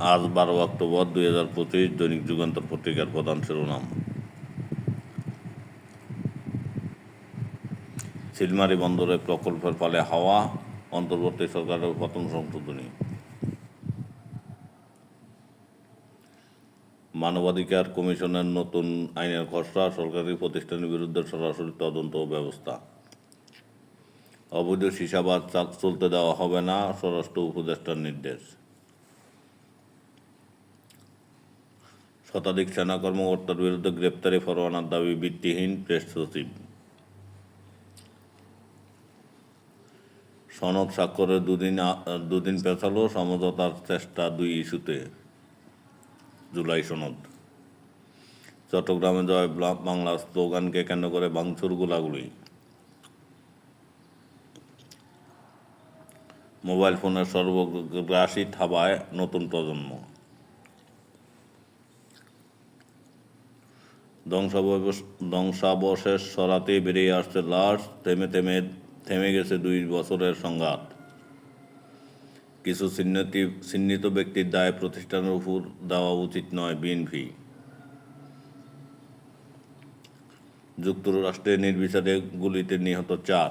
আজ বারো অক্টোবর দুই হাজার পঁচিশ দৈনিক যুগান্তর পত্রিকার প্রধান শিরোনাম। সিলমারি বন্দরে প্রকল্পের ফলে হাওয়া, অন্তর্বর্তী সরকারের প্রথম সংশোধনী। মানবাধিকার কমিশনের নতুন আইনের খসড়া, সরকারি প্রতিষ্ঠানের বিরুদ্ধে সরাসরি তদন্ত ব্যবস্থা। অবৈধ সীসাবাদ চাল- চলতে দেওয়া হবে না, স্বরাষ্ট্র উপদেষ্টার নির্দেশ। শতাধিক সেনা কর্মকর্তার বিরুদ্ধে গ্রেপ্তারি পরোয়ানার দাবি, ভিত্তিহীন প্রেস সচিব। সনদ স্বাক্ষরের দুদিন দুদিন পেছালো সমঝোতার চেষ্টা দুই ইস্যুতে। জুলাই সনদ। চট্টগ্রামে জয় ব্লা- স্লোগানকে কেন্দ্র করে ভাঙচুর গোলাগুলি। মোবাইল ফোনের সর্বগ্রাসী থাবায় নতুন প্রজন্ম। ধ্বংসাবশেষ ধ্বংসাবশেষ সরাতে বেরিয়ে আসছে লাশ, থেমে থেমে থেমে গেছে দুই বছরের সংঘাত। কিছু চিহ্নিত চিহ্নিত ব্যক্তির দায় প্রতিষ্ঠানের উপর দেওয়া উচিত নয় বিএনপি যুক্তরাষ্ট্রে নির্বিচারে গুলিতে নিহত চার।